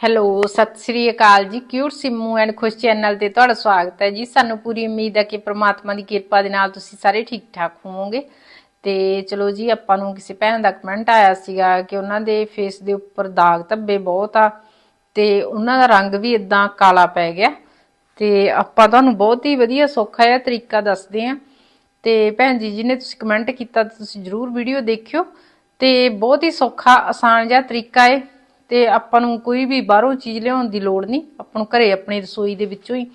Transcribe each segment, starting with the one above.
Hello, ਸਤਿ ਸ੍ਰੀ ਅਕਾਲ ਜੀ। Cute Simmu and Khush channel ਤੇ ਤੁਹਾਡਾ ਸਵਾਗਤ ਹੈ ਜੀ। ਸਾਨੂੰ ਪੂਰੀ ਉਮੀਦ ਹੈ ਕਿ ਪ੍ਰਮਾਤਮਾ ਦੀ ਕਿਰਪਾ ਦੇ ਨਾਲ ਤੁਸੀਂ ਸਾਰੇ ਠੀਕ ਠਾਕ ਹੋਵੋਗੇ। ਤੇ ਚਲੋ ਜੀ, ਆਪਾਂ ਨੂੰ ਕਿਸੇ ਭੈਣ ਦਾ ਕਮੈਂਟ ਆਇਆ ਸੀਗਾ ਕਿ ਉਹਨਾਂ ਦੇ ਫੇਸ ਦੇ ਉੱਪਰ ਦਾਗ ਧੱਬੇ ਬਹੁਤ ਆ ਤੇ ਉਹਨਾਂ ਦਾ ਰੰਗ ਵੀ ਇਦਾਂ ਕਾਲਾ ਪੈ ਗਿਆ। ਤੇ ਆਪਾਂ ਤੁਹਾਨੂੰ ਬਹੁਤ ਹੀ ਵਧੀਆ ਸੌਖਾ ਜਿਹਾ ਤਰੀਕਾ ਦੱਸਦੇ ਆਂ ਤੇ ਭੈਣ ਜੀ, ਜਿਹਨੇ ਤੁਸੀਂ ਕਮੈਂਟ ਕੀਤਾ ਤੁਸੀਂ ਜਰੂਰ ਵੀਡੀਓ ਦੇਖਿਓ। ਤੇ ਬਹੁਤ ਹੀ ਸੌਖਾ, ਆਸਾਨ ਜਿਹਾ ਤਰੀਕਾ ਹੈ ਤੇ ਆਪਾਂ ਨੂੰ ਕੋਈ ਵੀ ਬਾਹਰੋਂ ਚੀਜ਼ ਲਿਆਉਣ ਦੀ ਲੋੜ ਨਹੀਂ। ਆਪਾਂ ਨੂੰ ਘਰੇ ਆਪਣੀ ਰਸੋਈ ਦੇ ਵਿੱਚੋਂ ਹੀ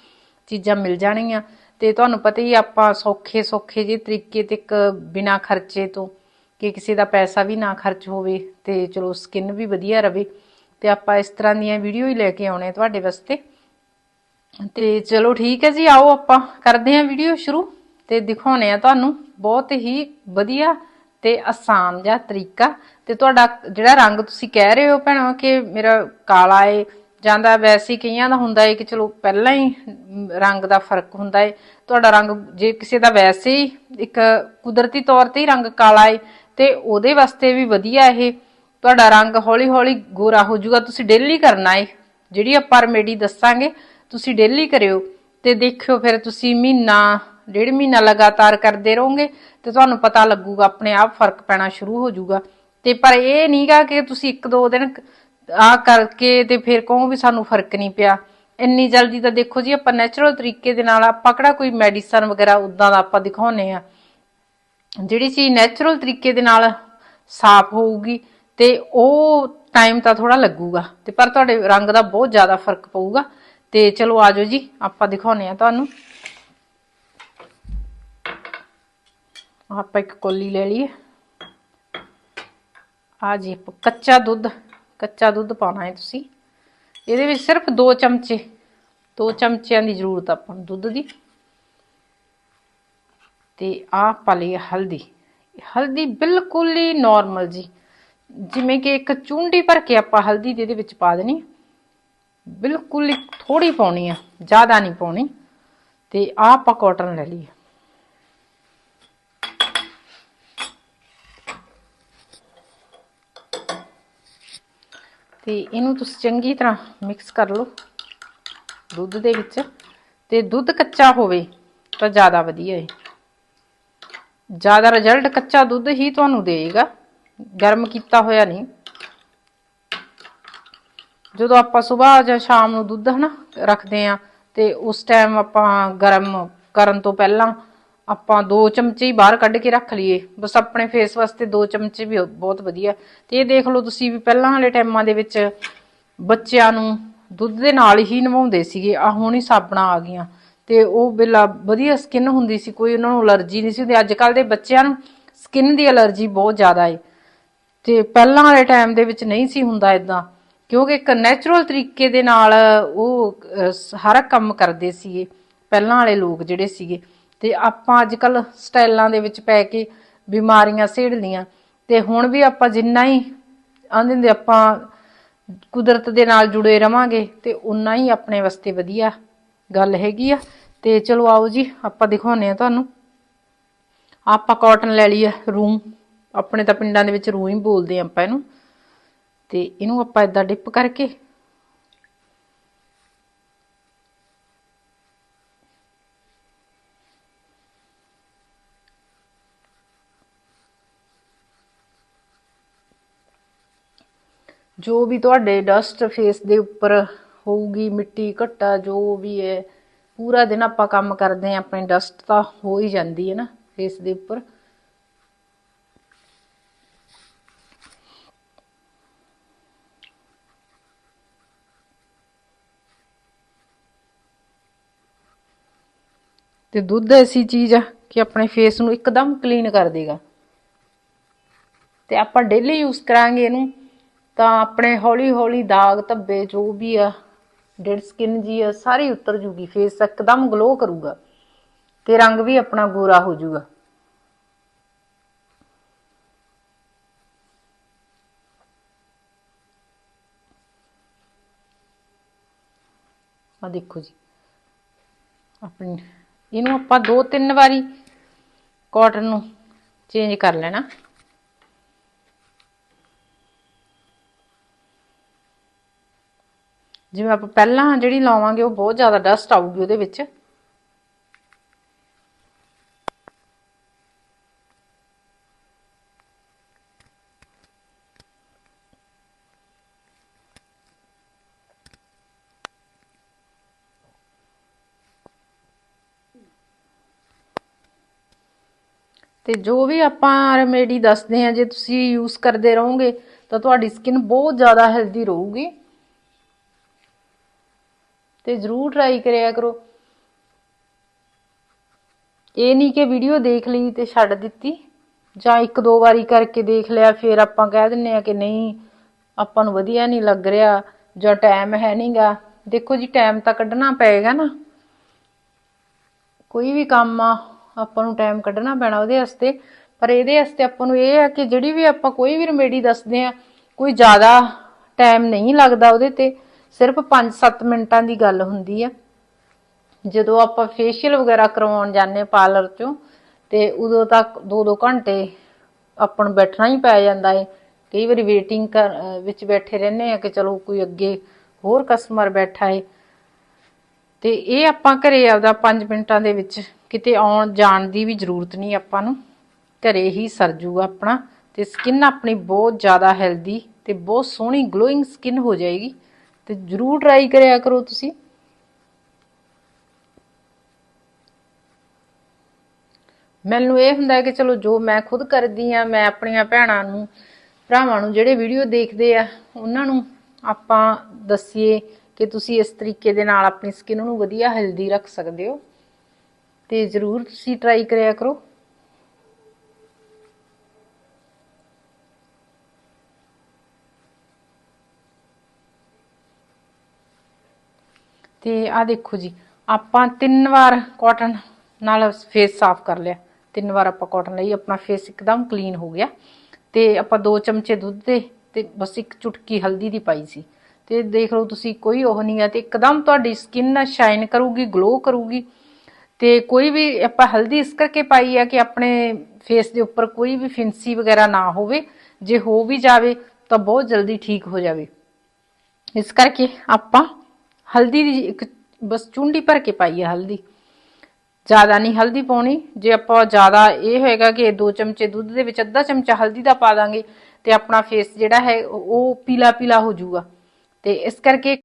ਚੀਜ਼ਾਂ ਮਿਲ ਜਾਣਗੀਆਂ। ਤੇ ਤੁਹਾਨੂੰ ਪਤਾ ਹੀ ਆਪਾਂ ਸੌਖੇ ਸੌਖੇ ਜਿਹੇ ਤਰੀਕੇ ਤੇ ਇੱਕ ਬਿਨਾ ਖਰਚੇ ਤੋਂ ਕਿ ਕਿਸੇ ਦਾ ਪੈਸਾ ਵੀ ਨਾ ਖਰਚ ਹੋਵੇ ਤੇ ਚਲੋ ਸਕਿਨ ਵੀ ਵਧੀਆ ਰਵੇ। ਤੇ ਆਪਾਂ ਇਸ ਤਰ੍ਹਾਂ ਦੀਆਂ ਵੀਡੀਓ ਹੀ ਲੈ ਕੇ ਆਉਣੇ ਤੁਹਾਡੇ ਵਾਸਤੇ। ਤੇ ਚਲੋ ਠੀਕ ਹੈ ਜੀ, ਆਓ ਆਪਾਂ ਕਰਦੇ ਹਾਂ ਵੀਡੀਓ ਸ਼ੁਰੂ। ਤੇ ਦਿਖਾਉਣੇ ਆ ਤੁਹਾਨੂੰ। ਬਹੁਤ ਹੀ ਵਧੀਆ ਤੇ ਆਸਾਨ ਜਿਹਾ ਤਰੀਕਾ। ਤੇ ਤੁਹਾਡਾ ਜਿਹੜਾ ਰੰਗ ਤੁਸੀਂ ਕਹਿ ਰਹੇ ਹੋ ਭੈਣੋ ਕਿ ਮੇਰਾ ਕਾਲਾ ਏ ਜਾਂਦਾ ਵੈਸੇ ਹੀ ਕਈਆਂ ਦਾ ਹੁੰਦਾ ਏ ਕਿ ਚਲੋ ਪਹਿਲਾਂ ਹੀ ਰੰਗ ਦਾ ਫ਼ਰਕ ਹੁੰਦਾ ਏ। ਤੁਹਾਡਾ ਰੰਗ ਜੇ ਕਿਸੇ ਦਾ ਵੈਸੇ ਹੀ ਇੱਕ ਕੁਦਰਤੀ ਤੌਰ ਤੇ ਹੀ ਰੰਗ ਕਾਲਾ ਏ, ਤੇ ਉਹਦੇ ਵਾਸਤੇ ਵੀ ਵਧੀਆ ਇਹ। ਤੁਹਾਡਾ ਰੰਗ ਹੌਲੀ ਹੌਲੀ ਗੋਰਾ ਹੋ ਜਾਊਗਾ। ਤੁਸੀਂ ਡੇਲੀ ਕਰਨਾ ਏ। ਜਿਹੜੀ ਆਪਾਂ ਰਮੇਡੀ ਦੱਸਾਂਗੇ, ਤੁਸੀਂ ਡੇਲੀ ਕਰਿਓ। ਤੇ ਦੇਖਿਓ ਫਿਰ ਤੁਸੀਂ ਮਹੀਨਾ ਡੇਢ ਮਹੀਨਾ ਲਗਾਤਾਰ ਕਰਦੇ ਰਹੋਗੇ ਤੇ ਤੁਹਾਨੂੰ ਪਤਾ ਲੱਗੂਗਾ ਆਪਣੇ ਆਪ ਫ਼ਰਕ ਪੈਣਾ ਸ਼ੁਰੂ ਹੋ ਜਾਊਗਾ। ਤੇ ਪਰ ਇਹ ਨਹੀਂਗਾ ਕਿ ਤੁਸੀਂ ਇੱਕ ਦੋ ਦਿਨ ਆ ਕਰਕੇ ਤੇ ਫਿਰ ਕਹੋ ਵੀ ਸਾਨੂੰ ਫ਼ਰਕ ਨਹੀਂ ਪਿਆ। ਇੰਨੀ ਜਲਦੀ ਤਾਂ ਦੇਖੋ ਜੀ ਆਪਾਂ ਨੈਚੁਰਲ ਤਰੀਕੇ ਦੇ ਨਾਲ ਆਪਾਂ ਕਿਹੜਾ ਕੋਈ ਮੈਡੀਸਨ ਵਗੈਰਾ ਉਦਾਂ ਦਾ ਆਪਾਂ ਦਿਖਾਉਨੇ ਆ ਜਿਹੜੀ ਚੀਜ਼ ਨੈਚੁਰਲ ਤਰੀਕੇ ਦੇ ਨਾਲ ਸਾਫ਼ ਹੋਊਗੀ ਤੇ ਉਹ ਟਾਈਮ ਤਾਂ ਥੋੜਾ ਲੱਗੂਗਾ। ਤੇ ਪਰ ਤੁਹਾਡੇ ਰੰਗ ਦਾ ਬਹੁਤ ਜ਼ਿਆਦਾ ਫ਼ਰਕ ਪਊਗਾ। ਤੇ ਚਲੋ ਆਜੋ ਜੀ, ਆਪਾਂ ਦਿਖਾਉਨੇ ਆ ਤੁਹਾਨੂੰ। ਆਪਾਂ ਇੱਕ ਕੋਲੀ ਲੈ ਲਈਏ। ਆ ਜੀ ਆਪਾਂ ਕੱਚਾ ਦੁੱਧ ਕੱਚਾ ਦੁੱਧ ਪਾਉਣਾ ਹੈ ਤੁਸੀਂ। ਇਹਦੇ ਵਿੱਚ ਸਿਰਫ 2 ਚਮਚੇ 2 ਚਮਚਿਆਂ ਦੀ ਜ਼ਰੂਰਤ ਆਪਾਂ ਨੂੰ ਦੁੱਧ ਦੀ। ਤੇ ਆਹ ਪਾ ਲਈ ਹਲਦੀ। ਹਲਦੀ ਬਿਲਕੁਲ ਹੀ ਨਾਰਮਲ ਜੀ। ਜਿਵੇਂ ਕਿ ਇੱਕ ਚੁੰਡੀ ਭਰ ਕੇ ਆਪਾਂ ਹਲਦੀ ਦੇ ਇਹਦੇ ਵਿੱਚ ਪਾ ਦੇਣੀ। ਬਿਲਕੁਲ ਹੀ ਥੋੜੀ ਪਾਉਣੀ ਆ, ਜ਼ਿਆਦਾ ਨਹੀਂ ਪਾਉਣੀ। ਤੇ ਆਹ ਆਪਾਂ ਕਾਟਨ ਲੈ ਲਈਏ। ਤੇ ਇਹਨੂੰ ਤੁਸੀਂ ਚੰਗੀ ਤਰ੍ਹਾਂ ਮਿਕਸ ਕਰ ਲਓ ਦੁੱਧ ਦੇ ਵਿੱਚ। ਤੇ ਦੁੱਧ ਕੱਚਾ ਹੋਵੇ ਤਾਂ ਜ਼ਿਆਦਾ ਵਧੀਆ ਹੈ ਜ਼ਿਆਦਾ ਰਿਜ਼ਲਟ ਕੱਚਾ ਦੁੱਧ ਹੀ ਤੁਹਾਨੂੰ ਦੇਵੇਗਾ। ਗਰਮ ਕੀਤਾ ਹੋਇਆ ਨਹੀਂ। ਜਦੋਂ ਆਪਾਂ ਸਵੇਰ ਜਾਂ ਸ਼ਾਮ ਨੂੰ ਦੁੱਧ ਹਨਾ ਰੱਖਦੇ ਆ ਤੇ ਉਸ ਟਾਈਮ ਆਪਾਂ ਗਰਮ ਕਰਨ ਤੋਂ ਪਹਿਲਾਂ ਆਪਾਂ 2 ਚਮਚੇ ਹੀ ਬਾਹਰ ਕੱਢ ਕੇ ਰੱਖ ਲਈਏ। ਬਸ ਆਪਣੇ ਫੇਸ ਵਾਸਤੇ 2 ਚਮਚੇ ਵੀ ਬਹੁਤ ਵਧੀਆ। ਤੇ ਇਹ ਦੇਖ ਲਓ ਤੁਸੀਂ ਵੀ ਪਹਿਲਾਂ ਵਾਲੇ ਟਾਈਮਾਂ ਦੇ ਵਿੱਚ ਬੱਚਿਆਂ ਨੂੰ ਦੁੱਧ ਦੇ ਨਾਲ ਹੀ ਨਵਾਉਂਦੇ ਸੀਗੇ। ਆ ਹੁਣ ਹੀ ਸਾਬਣਾ ਆ ਗਈਆਂ। ਤੇ ਉਹ ਬਿਲਾ ਵਧੀਆ ਸਕਿਨ ਹੁੰਦੀ ਸੀ, ਕੋਈ ਉਹਨਾਂ ਨੂੰ ਅਲਰਜੀ ਨਹੀਂ ਸੀ ਹੁੰਦੀ। ਅੱਜ ਕੱਲ ਦੇ ਬੱਚਿਆਂ ਨੂੰ ਸਕਿਨ ਦੀ ਅਲਰਜੀ ਬਹੁਤ ਜ਼ਿਆਦਾ ਏ। ਤੇ ਪਹਿਲਾਂ ਵਾਲੇ ਟਾਈਮ ਦੇ ਵਿੱਚ ਨਹੀਂ ਸੀ ਹੁੰਦਾ ਇਦਾਂ ਕਿਉਂਕਿ ਇੱਕ ਨੈਚੁਰਲ ਤਰੀਕੇ ਦੇ ਨਾਲ ਉਹ ਹਰ ਕੰਮ ਕਰਦੇ ਸੀਗੇ। ਪਹਿਲਾਂ ਵਾਲੇ ਲੋਕ ਜਿਹੜੇ ਸੀਗੇ। ਤੇ ਆਪਾਂ ਅੱਜ ਕੱਲ ਸਟਾਈਲਾਂ ਦੇ ਵਿੱਚ ਪੈ ਕੇ ਬਿਮਾਰੀਆਂ ਸੇੜ ਲੀਆਂ ਤੇ ਹੁਣ ਵੀ ਆਪਾਂ ਜਿੰਨਾ ਹੀ ਆਂਦੇ ਹੁੰਦੇ ਆਪਾਂ ਕੁਦਰਤ ਦੇ ਨਾਲ ਜੁੜੇ ਰਵਾਂਗੇ ਤੇ ਉਨਾ ਹੀ ਆਪਣੇ ਵਾਸਤੇ ਵਧੀਆ ਗੱਲ ਹੈਗੀ ਆ। ਤੇ ਚਲੋ ਆਓ ਜੀ, ਆਪਾਂ ਦਿਖਾਉਨੇ ਆ ਤੁਹਾਨੂੰ। ਆਪਾਂ ਕਾਟਨ ਲੈ ਲਈ ਆ ਰੂਮ ਆਪਣੇ ਤਾਂ ਪਿੰਡਾਂ ਦੇ ਵਿੱਚ ਰੂ ਹੀ ਬੋਲਦੇ ਆ ਆਪਾਂ ਇਹਨੂੰ। ਤੇ ਇਹਨੂੰ ਆਪਾਂ ਇਦਾਂ ਡਿਪ ਕਰਕੇ ਜੋ ਵੀ ਤੁਹਾਡੇ ਡਸਟ ਫੇਸ ਦੇ ਉੱਪਰ ਹੋਊਗੀ, ਮਿੱਟੀ, ਘੱਟਾ, ਜੋ ਵੀ ਹੈ, ਪੂਰਾ ਦਿਨ ਆਪਾਂ ਕੰਮ ਕਰਦੇ ਆ ਆਪਣੀ ਡਸਟ ਤਾਂ ਹੋ ਹੀ ਜਾਂਦੀ ਹੈ ਨਾ ਫੇਸ ਦੇ ਉੱਪਰ। ਤੇ ਦੁੱਧ ਐਸੀ ਚੀਜ਼ ਆ ਕਿ ਆਪਣੇ ਫੇਸ ਨੂੰ ਇੱਕਦਮ ਕਲੀਨ ਕਰ ਦੇਗਾ। ਤੇ ਆਪਾਂ ਡੇਲੀ ਯੂਜ਼ ਕਰਾਂਗੇ ਇਹਨੂੰ ਤਾਂ ਆਪਣੇ ਹੌਲੀ ਹੌਲੀ ਦਾਗ ਧੱਬੇ ਜੋ ਵੀ ਆ, ਡੈਡ ਸਕਿਨ ਜੀ ਆ, ਸਾਰੀ ਉਤਰ ਜੂਗੀ ਫੇਸ ਇੱਕਦਮ ਗਲੋ ਕਰੂਗਾ ਤੇ ਰੰਗ ਵੀ ਆਪਣਾ ਗੋਰਾ ਹੋ ਜਾਊਗਾ ਆ ਦੇਖੋ ਜੀ, ਆਪਣੀ, ਇਹਨੂੰ ਆਪਾਂ ਦੋ ਤਿੰਨ ਵਾਰੀ ਕਾਟਨ ਨੂੰ ਚੇਂਜ ਕਰ ਲੈਣਾ। ਜਿਵੇਂ ਆਪਾਂ ਪਹਿਲਾਂ ਜਿਹੜੀ ਲਾਵਾਂਗੇ ਉਹ ਬਹੁਤ ਜ਼ਿਆਦਾ ਡਸਟ ਆਊਗੀ ਉਹਦੇ ਵਿੱਚ। ਤੇ ਜੋ ਵੀ ਆਪਾਂ ਰੈਮੇਡੀ ਦੱਸਦੇ ਆ ਜੇ ਤੁਸੀਂ ਯੂਜ਼ ਕਰਦੇ ਰਹੋਗੇ, ਤਾਂ ਤੁਹਾਡੀ ਸਕਿਨ ਬਹੁਤ ਜ਼ਿਆਦਾ ਹੈਲਦੀ ਰਹੂਗੀ। ਤੇ ਜਰੂਰ ਟਰਾਈ ਕਰਿਆ ਕਰੋ। ਇਹ ਨਹੀਂ ਕਿ ਵੀਡੀਓ ਦੇਖ ਲਈ ਤੇ ਛੱਡ ਦਿੱਤੀ, ਜਾਂ ਇੱਕ ਦੋ ਵਾਰੀ ਕਰਕੇ ਦੇਖ ਲਿਆ, ਫਿਰ ਆਪਾਂ ਕਹਿ ਦਿੰਨੇ ਆ ਕਿ ਨਹੀਂ, ਆਪਾਂ ਨੂੰ ਵਧੀਆ ਨਹੀਂ ਲੱਗ ਰਿਹਾ, ਜਾਂ ਟਾਈਮ ਹੈ ਨਹੀਂਗਾ ਦੇਖੋ ਜੀ ਟਾਈਮ ਤਾਂ ਕੱਢਣਾ ਪਏਗਾ ਨਾ। ਕੋਈ ਵੀ ਕੰਮ ਆ, ਆਪਾਂ ਨੂੰ ਟਾਈਮ ਕੱਢਣਾ ਪੈਣਾ ਉਹਦੇ ਵਾਸਤੇ। ਪਰ ਇਹਦੇ ਵਾਸਤੇ ਆਪਾਂ ਨੂੰ ਇਹ ਆ ਕਿ ਜਿਹੜੀ ਵੀ ਆਪਾਂ ਕੋਈ ਵੀ ਰਮੇਡੀ ਦੱਸਦੇ ਆ, ਕੋਈ ਜ਼ਿਆਦਾ ਟਾਈਮ ਨਹੀਂ ਲੱਗਦਾ ਉਹਦੇ ਤੇ। ਸਿਰਫ 5-7 ਮਿੰਟਾਂ ਦੀ ਗੱਲ ਹੁੰਦੀ ਆ। ਜਦੋਂ ਆਪਾਂ ਫੇਸ਼ੀਅਲ ਵਗੈਰਾ ਕਰਵਾਉਣ ਜਾਂਦੇ ਪਾਰਲਰ ਚੋਂ, ਤੇ ਉਦੋਂ ਤੱਕ 2-2 ਘੰਟੇ ਆਪਾਂ ਨੂੰ ਬੈਠਣਾ ਹੀ ਪੈ ਜਾਂਦਾ ਏ। ਕਈ ਵਾਰੀ ਵੇਟਿੰਗ ਕਰ ਵਿੱਚ ਬੈਠੇ ਰਹਿੰਦੇ ਆ ਕਿ ਚਲੋ ਕੋਈ ਅੱਗੇ ਹੋਰ ਕਸਟਮਰ ਬੈਠਾ ਏ। ਤੇ ਇਹ ਆਪਾਂ ਘਰੇ ਆਪਦਾ 5 ਮਿੰਟਾਂ ਦੇ ਵਿੱਚ ਕਿਤੇ ਆਉਣ ਜਾਣ ਦੀ ਵੀ ਜ਼ਰੂਰਤ ਨਹੀਂ ਆਪਾਂ ਨੂੰ। ਘਰੇ ਹੀ ਸਰ ਜੂਗਾ ਆਪਣਾ, ਤੇ ਸਕਿਨ ਆਪਣੀ ਬਹੁਤ ਜ਼ਿਆਦਾ ਹੈਲਦੀ ਤੇ ਬਹੁਤ ਸੋਹਣੀ ਗਲੋਇੰਗ ਸਕਿਨ ਹੋ ਜਾਏਗੀ। ਤੇ ਜ਼ਰੂਰ ਟਰਾਈ ਕਰਿਆ ਕਰੋ ਤੁਸੀਂ। ਮੈਨੂੰ ਇਹ ਹੁੰਦਾ ਕਿ ਚਲੋ ਜੋ ਮੈਂ ਖੁਦ ਕਰਦੀ ਆ ਮੈਂ ਆਪਣੀਆਂ ਭੈਣਾਂ ਨੂੰ, ਭਰਾਵਾਂ ਨੂੰ ਜਿਹੜੇ ਵੀਡੀਓ ਦੇਖਦੇ ਆ, ਉਹਨਾਂ ਨੂੰ ਆਪਾਂ ਦੱਸੀਏ ਕਿ ਤੁਸੀਂ ਇਸ ਤਰੀਕੇ ਦੇ ਨਾਲ ਆਪਣੀ ਸਕਿਨ ਨੂੰ ਵਧੀਆ ਹੈਲਦੀ ਰੱਖ ਸਕਦੇ ਹੋ। ਤੇ ਜ਼ਰੂਰ ਤੁਸੀਂ ਟਰਾਈ ਕਰਿਆ ਕਰੋ। ਤੇ ਆ ਦੇਖੋ ਜੀ, ਆਪਾਂ ਤਿੰਨ ਵਾਰ ਕਾਟਨ ਨਾਲ ਫੇਸ ਸਾਫ਼ ਕਰ ਲਿਆ। ਤਿੰਨ ਵਾਰ ਆਪਾਂ ਕਾਟਨ ਲਈ, ਆਪਣਾ ਫੇਸ ਇੱਕਦਮ ਕਲੀਨ ਹੋ ਗਿਆ। ਤੇ ਆਪਾਂ ਦੋ ਚਮਚੇ ਦੁੱਧ ਦੇ ਤੇ ਬਸ ਇੱਕ ਚੁਟਕੀ ਹਲਦੀ ਦੀ ਪਾਈ ਸੀ। ਤੇ ਦੇਖ ਲਓ ਤੁਸੀਂ, ਕੋਈ ਉਹ ਨਹੀਂ ਹੈ ਤੇ ਇੱਕਦਮ ਤੁਹਾਡੀ ਸਕਿਨ ਸ਼ਾਈਨ ਕਰੂਗੀ ਗਲੋ ਕਰੂਗੀ। ਤੇ ਕੋਈ ਵੀ ਆਪਾਂ ਹਲਦੀ ਇਸ ਕਰਕੇ ਪਾਈ ਆ ਕਿ ਆਪਣੇ ਫੇਸ ਦੇ ਉੱਪਰ ਕੋਈ ਵੀ ਫਿੰਸੀ ਵਗੈਰਾ ਨਾ ਹੋਵੇ। ਜੇ ਹੋ ਵੀ ਜਾਵੇ ਤਾਂ ਬਹੁਤ ਜਲਦੀ ਠੀਕ ਹੋ ਜਾਵੇ। ਇਸ ਕਰਕੇ ਆਪਾਂ ਹਲਦੀ ਦੀ ਇੱਕ ਬਸ ਚੁੰਡੀ ਭਰ ਕੇ ਪਾਈ ਹੈ ਹਲਦੀ। ਜ਼ਿਆਦਾ ਨਹੀਂ ਹਲਦੀ ਪਾਉਣੀ। ਜੇ ਆਪਾਂ ਜ਼ਿਆਦਾ ਇਹ ਹੋਏਗਾ ਕਿ ਦੋ ਚਮਚੇ ਦੁੱਧ ਦੇ ਵਿੱਚ ਅੱਧਾ ਚਮਚਾ ਹਲਦੀ ਦਾ ਪਾ ਦਾਂਗੇ ਤੇ ਆਪਣਾ ਫੇਸ ਜਿਹੜਾ ਹੈ ਉਹ ਪੀਲਾ ਪੀਲਾ ਹੋ ਜਾਊਗਾ। ਤੇ ਇਸ ਕਰਕੇ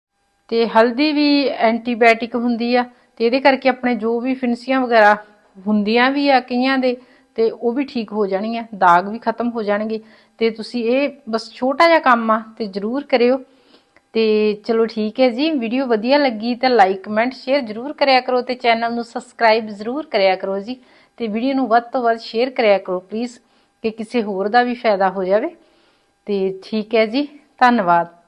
ਤੇ ਹਲਦੀ ਵੀ ਐਂਟੀਬਾਇਓਟਿਕ ਹੁੰਦੀ ਆ ਤੇ ਇਹਦੇ ਕਰਕੇ ਆਪਣੇ ਜੋ ਵੀ ਫਿੰਸੀਆਂ ਵਗੈਰਾ ਹੁੰਦੀਆਂ ਵੀ ਆ ਕਈਆਂ ਦੇ ਤੇ ਉਹ ਵੀ ਠੀਕ ਹੋ ਜਾਣਗੀਆਂ, ਦਾਗ ਵੀ ਖਤਮ ਹੋ ਜਾਣਗੇ। ਤੇ ਤੁਸੀਂ ਇਹ ਬਸ ਛੋਟਾ ਜਿਹਾ ਕੰਮ ਆ ਤੇ ਜ਼ਰੂਰ ਕਰਿਓ। ਤੇ ਚਲੋ ਠੀਕ ਹੈ ਜੀ ਵੀਡੀਓ ਵਧੀਆ ਲੱਗੀ ਤਾਂ ਲਾਈਕ ਕਮੈਂਟ ਸ਼ੇਅਰ ਜ਼ਰੂਰ ਕਰਿਆ ਕਰੋ ਤੇ ਚੈਨਲ ਨੂੰ ਸਬਸਕ੍ਰਾਈਬ ਜ਼ਰੂਰ ਕਰਿਆ ਕਰੋ ਜੀ। ਤੇ ਵੀਡੀਓ ਨੂੰ ਵੱਧ ਤੋਂ ਵੱਧ ਸ਼ੇਅਰ ਕਰਿਆ ਕਰੋ ਪਲੀਜ਼ ਕਿ ਕਿਸੇ ਹੋਰ ਦਾ ਵੀ ਫਾਇਦਾ ਹੋ ਜਾਵੇ। ਤੇ ਠੀਕ ਹੈ ਜੀ, ਧੰਨਵਾਦ।